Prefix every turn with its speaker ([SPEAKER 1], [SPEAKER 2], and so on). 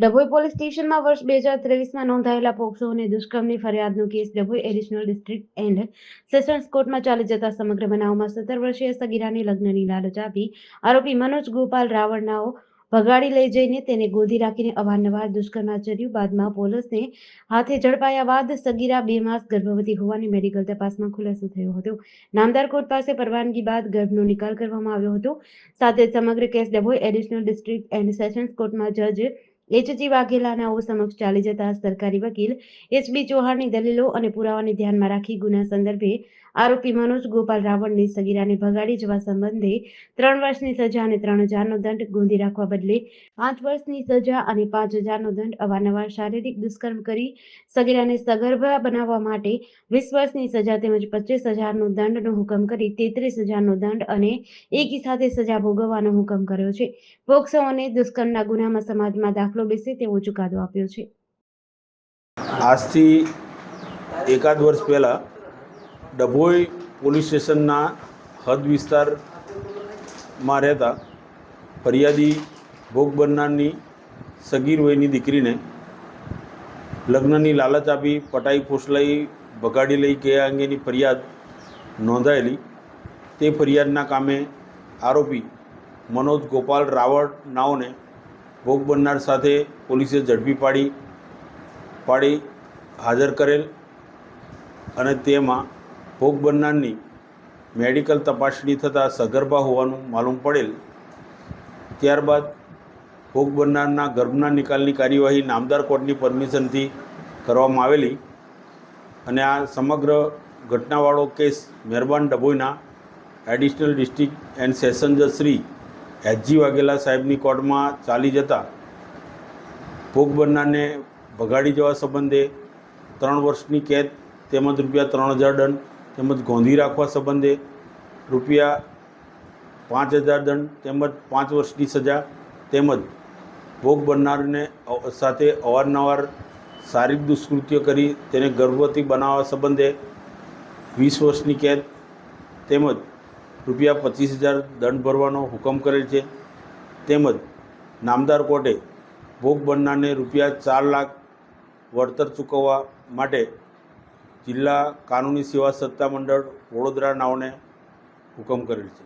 [SPEAKER 1] Dabhoi police સ્ટેશનમાં વર્ષ બે હજાર ત્રેવીસમાં નોંધાયેલા પોક્સો અને દુષ્કર્મની ફરિયાદનો case Dabhoi additional district and sessions કોર્ટમાં ચાલી જતા સમગ્ર બનાવમાં સત્તર વર્ષીય સગીરાને લગ્નની લાલચ આપી આરોપી મનોજ ગોપાલ રાવળનાઓ ભગાડી લઈ જઈને તેને ગોદી રાખીને અવારનવાર દુષ્કર્મ આચર્યું બાદમાં પોલીસને હાથે ઝડપાયા બાદ સગીરા બે માસ ગર્ભવતી હોવાની મેડિકલ તપાસમાં ખુલાસો થયો હતો. નામદાર કોર્ટ પાસે પરવાનગી બાદ ગર્ભનો નિકાલ કરવામાં આવ્યો હતો. સાથે સમગ્ર case Dabhoi additional district and sessions કોર્ટમાં જજ એચજી વાઘેલાનાઓ સમક્ષ ચાલી જતા સરકારી વકીલ એચબી ચૌહાણની દલીલો અને પુરાવાને ધ્યાનમાં રાખી ગુના સંદર્ભે આરોપી મનોજ ગોપાલ રાવણની સગીરાને ભગાડી જવા સંબંધે ત્રણ વર્ષની સજા અને ત્રણ હજારનો દંડ ગોંધી રાખવા બદલે પાંચ વર્ષની સજા અને પાંચ હજારનો દંડ અવારનવાર શારીરિક દુષ્કર્મ કરી સગીરાને સગર્ભા બનાવવા માટે વીસ વર્ષની સજા તેમજ પચીસ હજારનો દંડનો હુકમ કરી તેત્રીસ હજારનો દંડ અને એકી સાથે સજા ભોગવવાનો હુકમ કર્યો છે. પોક્સો અને દુષ્કર્મના ગુનામાં સમાજમાં દાખલો બેસે તેવો ચુકાદો આપ્યો છે.
[SPEAKER 2] આજથી એકાદ વર્ષ પહેલાં ડભોઈ પોલીસ સ્ટેશનના હદ વિસ્તારમાં રહેતા ફરિયાદી ભોગ બનનારની સગીર વયની દીકરીને લગ્નની લાલચ આપી પટાઈ ફોસલાઈ ભગાડી લઈ ગયા અંગેની ફરિયાદ નોંધાયેલી. તે ફરિયાદના કામે આરોપી મનોજ ગોપાલ રાવળ નાઓને ભોગ બનનાર સાથે પોલીસે ઝડપી પાડી પાડી, હાજર કરેલ અને તેમાં ભોગ બનનારની મેડિકલ તપાસણી થતાં સગર્ભા હોવાનું માલુમ પડેલ. ત્યારબાદ ભોગ બનનારના ગર્ભના નિકાલની કાર્યવાહી નામદાર કોર્ટની પરમિશનથી કરવામાં આવેલી અને આ સમગ્ર ઘટનાવાળો કેસ મહેરબાન ડભોઈના એડિશનલ ડિસ્ટ્રિક્ટ એન્ડ સેશન જજ શ્રી એચજી વાઘેલા સાહેબની કોર્ટમાં ચાલી જતા ભોગ બનનારને ભગાડી જવા સંબંધે ત્રણ વર્ષની કેદ, તેમજ રૂપિયા ત્રણ હજાર દંડ, તેમજ ગોંધી રાખવા સંબંધે રૂપિયા પાંચ હજાર દંડ, તેમજ પાંચ વર્ષની સજા, તેમજ ભોગ બનનારને સાથે અવારનવાર શારીરિક દુષ્કૃત્ય કરી તેને ગર્ભવતી બનાવવા સંબંધે વીસ વર્ષની કેદ, તેમજ રૂપિયા પચીસ હજાર દંડ ભરવાનો હુકમ કરેલ છે. તેમજ નામદાર કોર્ટે ભોગ બનનારને રૂપિયા ચાર લાખ વળતર ચૂકવવા માટે જિલ્લા કાનૂની સેવા સત્તા મંડળ વડોદરા નાઓને હુકમ કરેલ છે.